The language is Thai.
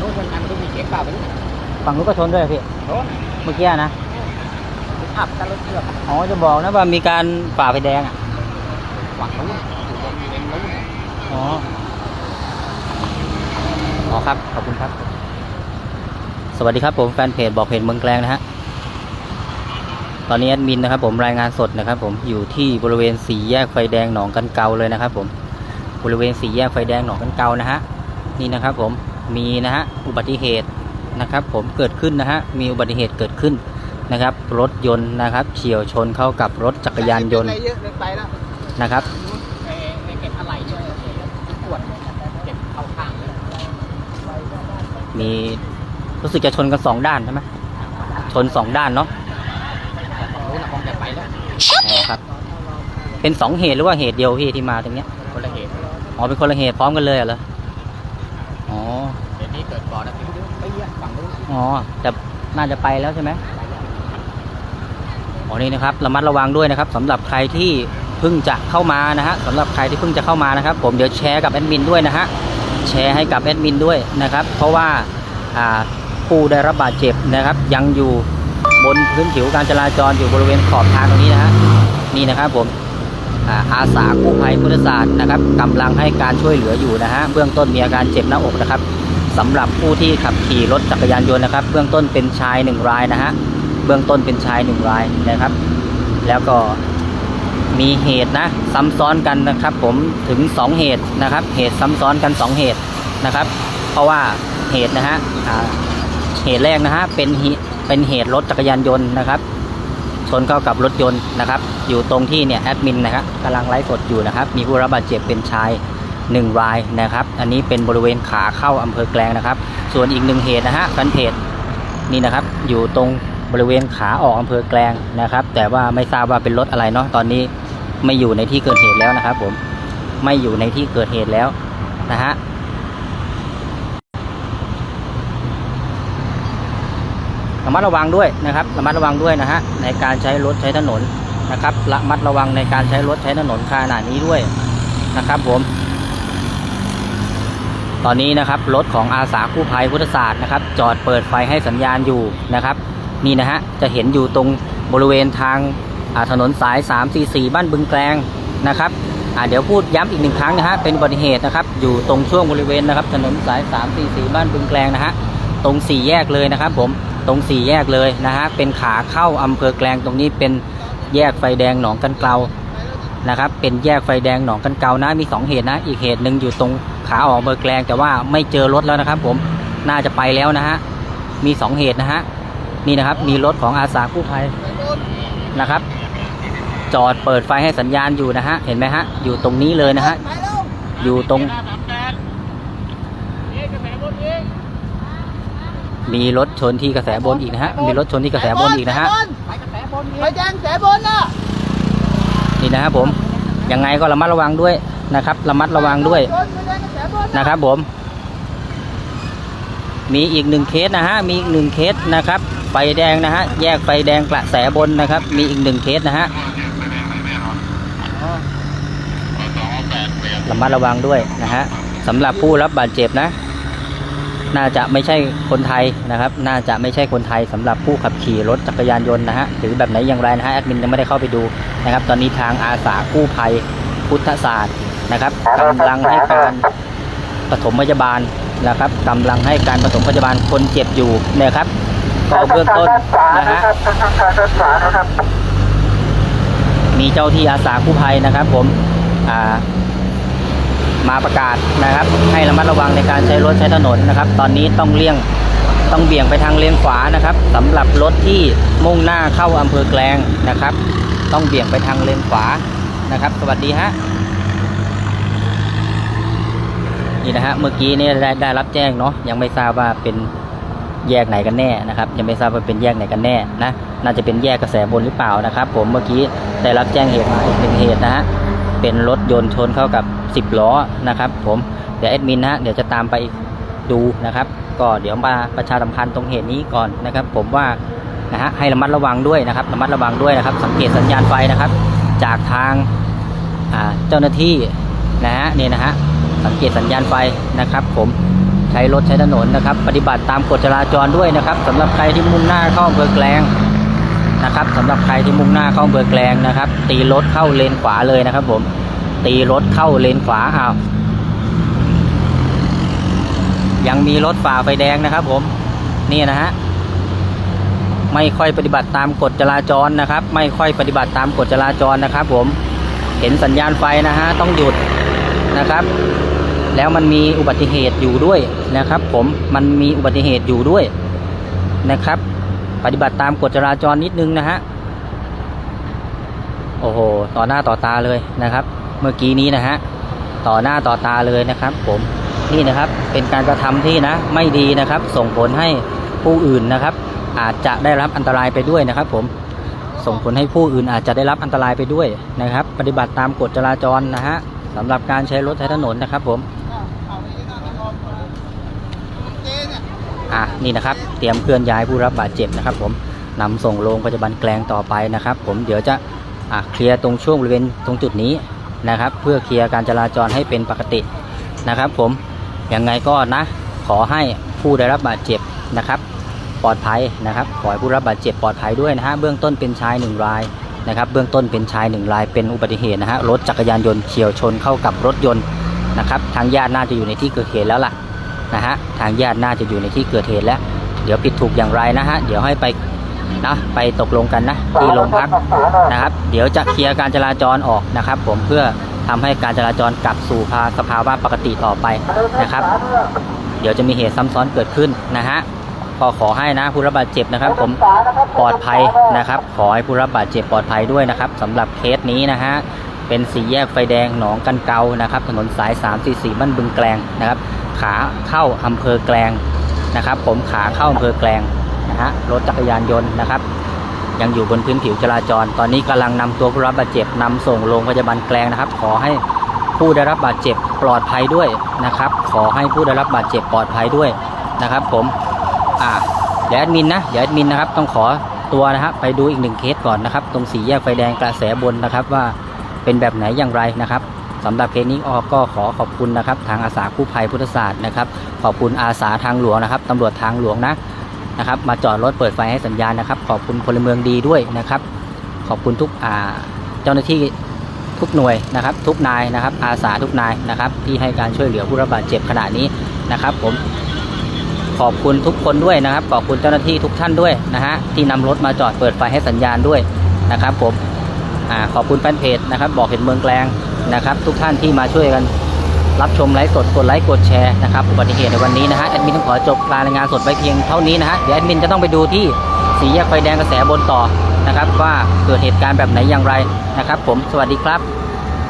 ฝั่งโน้นเหมือนกันก็มีเก๋งเปล่าไปด้วยฝั่งนู้นก็ชนด้วยพี่โน้นเมื่อกี้นะขับกันรถเชือกอ๋อ จะบอกนะว่ามีการฝ่าไฟแดงอะ ฝั่งโน้นอยู่ตรงเลนโน้นอ๋อ อ๋อครับ ขอบคุณครับ สวัสดีครับผมแฟนเพจบอกเพจเมืองแกลงนะฮะ ตอนนี้แอดมินนะครับผมรายงานสดนะครับผมอยู่ที่บริเวณสี่แยกไฟแดงหนองกันเกาเลยนะครับผม บริเวณสี่แยกไฟแดงหนองกันเกานะฮะ นี่นะครับผม มีนะฮะอุบัติเหตุนะครับ ผมเกิดขึ้นนะฮะมีอุบัติเหตุเกิดขึ้นนะครับ รถยนต์นะครับเฉียวชนเข้ากับรถจักรยานยนต์เยอะเลยไปแล้วนะครับไปไปเก็บอะไรด้วยขวดเก็บเข้าข้างเลยมีรู้สึกจะชนกันสองด้านใช่ไหมชนสองด้านเนาะฝั่งโน้นน่ะคงจะไปแล้วอ๋อครับ เป็นสองเหตุหรือว่าเหตุเดียวพี่ที่มาตรงเนี้ยคนละเหตุอ๋อเป็นคนละเหตุพร้อมกันเลยเหรออ๋อเหตุ นี้เกิดก่อนนะพี่ไปเยอะฝั่งโน้นอ๋อแต่น่าจะไปแล้วใช่ไหมอ๋อนี่นะครับระมัดระวังด้วยนะครับสำหรับใครที่เพิ่งจะเข้ามานะฮะสำหรับใครที่เพิ่งจะเข้ามานะครับ ผมเดี๋ยวแชร์กับแอดมินด้วยนะฮะแชร์ให้กับแอดมินด้วยนะครับ เพราะว่าอ่าผู้ได้รับบาดเจ็บนะครับ ยังอยู่บนพื้นผิวการจราจรอยู่บริเวณขอบทางตรงนี้นะฮะนี่นะครับผมอ่าอาสากู้ภัยพุทธศาสตร์นะครับกำลังให้การช่วยเหลืออยู่นะฮะเบื้องต้นมีอาการเจ็บหน้าอกนะครับ สำหรับผู้ที่ขับขี่รถจักรยานยนต์นะครับ เบื้องต้นเป็นชายหนึ่งรายนะฮะเบื้องต้นเป็นชายหนึ่งรายนะครับ แล้วก็มีเหตุนะซ้ำซ้อนกันนะครับ ผมถึง 2 เหตุนะครับ เหตุซ้ำซ้อนกัน 2 เหตุนะครับ เพราะว่าเหตุนะฮะเหตุแรกนะฮะเป็นเหตุเป็นเหตุรถจักรยานยนต์นะครับ ชนเข้ากับรถยนต์นะครับ อยู่ตรงที่เนี่ยแอดมินนะครับกำลังไลฟ์สดอยู่นะครับ มีผู้รับบาดเจ็บเป็นชาย หนึ่งรายนะครับ อันนี้เป็นบริเวณขาเข้าอำเภอแกลงนะครับ ส่วนอีกหนึ่งเหตุนะฮะแฟนเพจนี่นะครับอยู่ตรงบริเวณขาออกอำเภอแกลงนะครับ แต่ว่าไม่ทราบว่าเป็นรถอะไรเนาะตอนนี้ไม่อยู่ในที่เกิดเหตุแล้วนะครับ ผมไม่อยู่ในที่เกิดเหตุแล้วนะฮะระมัดระวังด้วยนะครับระมัดระวังด้วยนะฮะในการใช้รถใช้ถนนนะครับระมัดระวังในการใช้รถใช้ถนนขนาดนี้ด้วยนะครับผม ตอนนี้นะครับรถของอาสากู้ภัยพุทธศาสตร์นะครับ จอดเปิดไฟให้สัญญาณอยู่นะครับ นี่นะฮะจะเห็นอยู่ตรงบริเวณทางาถนนสาย 344 บ้านบึงแกลงนะครับเดี๋ยวพูดย้ำอีกหนึ่งครั้งนะฮะเป็นอุบัติเหตุนะครับ อยู่ตรงช่วงบริเวณนะครับ ถนนสาย 344 บ้านบึงแกลงนะฮะตรงสี่แยกเลยนะครับ ผมตรงสี่แยกเลยนะฮะเป็นขาเข้าอำเภอแกลงตรงนี้เป็นแยกไฟแดงหนองกันเกลานะครับ เป็นแยกไฟแดงหนองกันเกลานะมีสองเหตุนะ อีกเหตุหนึ่งอยู่ตรง ขาออกอำเภอแกลงแต่ว่าไม่เจอรถแล้วนะครับ ผมน่าจะไปแล้วนะฮะมีสองเหตุนะฮะนี่นะครับมีรถของอาสากู้ภัยนะครับ จอดเปิดไฟให้สัญญาณอยู่นะฮะเห็นไหมฮะอยู่ตรงนี้เลยนะฮะอยู่ตรง มีรถชนที่กระแสบนอีกนะฮะมีรถชนที่กระแสบนอีกนะฮะไปกระแสบนไฟแดงแสบนน่ะนี่นะครับผมยังไงก็ระมัดระวังด้วยนะครับ ระมัดระวังด้วยช นะครับผม มีอีกหนึ่งเคสนะฮะ มีอีกหนึ่งเคสนะครับ ไฟแดงนะฮะ แยกไฟแดงกระแสบนนะครับ มีอีกหนึ่งเคสนะฮะระมัดระวังด้วยนะฮะสำหรับผู้รับบาดเจ็บนะ น่าจะไม่ใช่คนไทยนะครับ น่าจะไม่ใช่คนไทยสำหรับผู้ขับขี่รถจักรยานยนต์นะฮะหรือแบบไหนอย่างไรนะฮะแอดมินยังไม่ได้เข้าไปดูนะครับ ตอนนี้ทางอาสากู้ภัยพุทธศาสตร์นะครับกำลังให้การ ปฐมพยาบาลนะครับกำลังให้การปฐมพยาบาลคนเจ็บอยู่นะครับก็เบื้องต้นนะฮะมีเจ้าที่อาสากู้ภัยนะครับ ผมอ่ามาประกาศนะครับ ให้ระมัดระวังในการใช้รถใช้ถนนนะครับ ตอนนี้ต้องเลี่ยงต้องเบี่ยงไปทางเลนขวานะครับสำหรับรถที่มุ่งหน้าเข้าอำเภอแกลงนะครับ ต้องเบี่ยงไปทางเลนขวานะครับ สวัสดีฮะ นี่นะฮะเมื่อกี้นี่ได้ได้รับแจ้งเนาะยังไม่ทราบว่าเป็นแยกไหนกันแน่นะครับ ยังไม่ทราบว่าเป็นแยกไหนกันแน่นะน่าจะเป็นแยกกระแสบนหรือเปล่านะครับ ผมเมื่อกี้ได้รับแจ้งเหตุมาอีกหนึ่งเหตุนะฮะเป็นรถยนต์ชนเข้ากับ 10 ล้อนะครับ ผมเดี๋ยวแอดมินนะเดี๋ยวจะตามไปดูนะครับ ก็เดี๋ยวมาประชาสัมพันธ์ตรงเหตุนี้ก่อนนะครับ ผมว่านะฮะให้ระมัดระวังด้วยนะครับระมัดระวังด้วยนะครับ สังเกตสัญญาณไฟนะครับ จากทางเจ้าหน้าที่นะฮะนี่นะฮะ สังเกตสัญญาณไฟนะครับผมใช้รถใช้ถนนนะครับ ปฏิบัติตามกฎจราจรด้วยนะครับสำหรับใครที่มุ่งหน้าเข้าอำเภอแกลงนะครับสำหรับใครที่มุ่งหน้าเข้าอำเภอแกลงนะครับ ตีรถเข้าเลนขวาเลยนะครับ ผมตีรถเข้าเลนขวาอ้าวยังมีรถฝ่าไฟแดงนะครับ ผมนี่นะฮะไม่ค่อยปฏิบัติตามกฎจราจรนะครับ ไม่ค่อยปฏิบัติตามกฎจราจรนะครับ ผมเห็นสัญญาณไฟนะฮะต้องหยุดนะครับ แล้วมันมีอุบัติเหตุอยู่ด้วยนะครับ ผมมันมีอุบัติเหตุอยู่ด้วยนะครับ ปฏิบัติตามกฎจราจรนิดนึงนะฮะโอ้โหต่อหน้าต่อตาเลยนะครับ เมื่อกี้นี้นะฮะต่อหน้าต่อตาเลยนะครับ ผมนี่นะครับเป็นการกระทำที่นะไม่ดีนะครับ ส่งผลให้ผู้อื่นนะครับ อาจจะได้รับอันตรายไปด้วยนะครับ ผมส่งผลให้ผู้อื่นอาจจะได้รับอันตรายไปด้วยนะครับ ปฏิบัติตามกฎจราจรนะฮะสำหรับการใช้รถใช้ถนนนะครับผม อะนี่นะครับ เตรียมเคลื่อนย้ายผู้รับบาดเจ็บนะครับ ผมนำส่งโรงพยาบาลแกลงต่อไปนะครับ ผมเดี๋ยวจะอะเคลียร์ตรงช่วงบริเวณตรงจุดนี้นะครับ เพื่อเคลียร์การจราจรให้เป็นปกตินะครับ ผมยังไงก็นะ ขอให้ผู้ได้รับบาดเจ็บนะครับ ปลอดภัยนะครับขอให้ผู้รับบาดเจ็บปลอดภัยด้วยนะฮะเบื้องต้นเป็นชายหนึ่งรายนะครับ เบื้องต้นเป็นชายหนึ่งรายเป็นอุบัติเหตุนะฮะรถจักรยานยนต์เฉียวชนเข้ากับรถยนต์นะครับทางญาติน่าจะอยู่ในที่เกิดเหตุแล้วล่ะ นะฮะทางญาติน่าจะอยู่ในที่เกิดเหตุแล้ว เดี๋ยวผิดถูกอย่างไรนะฮะเดี๋ยวให้ไปนะไปตกลงกันนะที่โรงพักนะครับ เดี๋ยวจะเคลียร์การจราจรออกนะครับ ผมเพื่อทำให้การจราจรกลับสู่ภาสภาวะปกติต่อไปนะครับ เดี๋ยวจะมีเหตุซ้ำซ้อนเกิดขึ้นนะฮะก็ขอให้นะผู้รับบาดเจ็บนะครับ ผมปลอดภัยนะครับ ขอให้ผู้รับบาดเจ็บปลอดภัยด้วยนะครับสำหรับเคสนี้นะฮะ เป็นสี่แยกไฟแดงหนองกันเกานะครับ ถนนสาย 344 บ้านบึงแกลงนะครับ ขาเข้าอำเภอแกลงนะครับ ผมขาเข้าอำเภอแกลงนะฮะรถจักรยานยนต์นะครับ ยังอยู่บนพื้นผิวจราจร ตอนนี้กำลังนำตัวผู้รับบาดเจ็บนำส่งโรงพยาบาลแกลงนะครับ ขอให้ผู้ได้รับบาดเจ็บปลอดภัยด้วยนะครับ ขอให้ผู้ได้รับบาดเจ็บปลอดภัยด้วยนะครับ ผมอ่าเดี๋ยวแอดมินนะเดี๋ยวแอดมินนะครับต้องขอตัวนะฮะไปดูอีกหนึ่งเคสก่อนนะครับ ตรงสี่แยกไฟแดงกระแสบนนะครับว่า เป็นแบบไหนอย่างไรนะครับสำหรับเคสนี้ออก็ขอขอบคุณนะครับ ทางอาสากู้ภัยพุทธศาสตร์นะครับ ขอบคุณอาสาทางหลวงนะครับตำรวจทางหลวงนะนะครับ มาจอดรถเปิดไฟให้สัญญาณนะครับ ขอบคุณพลเมืองดีด้วยนะครับ ขอบคุณทุกอ่าเจ้าหน้าที่ทุกหน่วยนะครับ ทุกนายนะครับ อาสาทุกนายนะครับ ที่ให้การช่วยเหลือผู้รับบาดเจ็บขณะนี้นะครับ ผมขอบคุณทุกคนด้วยนะครับ ขอบคุณเจ้าหน้าที่ทุกท่านด้วยนะฮะที่นำรถมาจอดเปิดไฟให้สัญญาณด้วยนะครับผม อ่าขอบคุณแฟนเพจนะครับ บอกเห็นเมืองแกลงนะครับ ทุกท่านที่มาช่วยกันรับชมไลฟ์สดกดไลค์กดแชร์นะครับอุบัติเหตุในวันนี้นะฮะแอดมินต้องขอจบการรายงานสดไว้เพียงเท่านี้นะฮะเดี๋ยวแอดมินจะต้องไปดูที่สีแยกไฟแดงกระแสบนต่อนะครับ ว่าเกิดเหตุการณ์แบบไหนอย่างไรนะครับ ผมสวัสดีครับ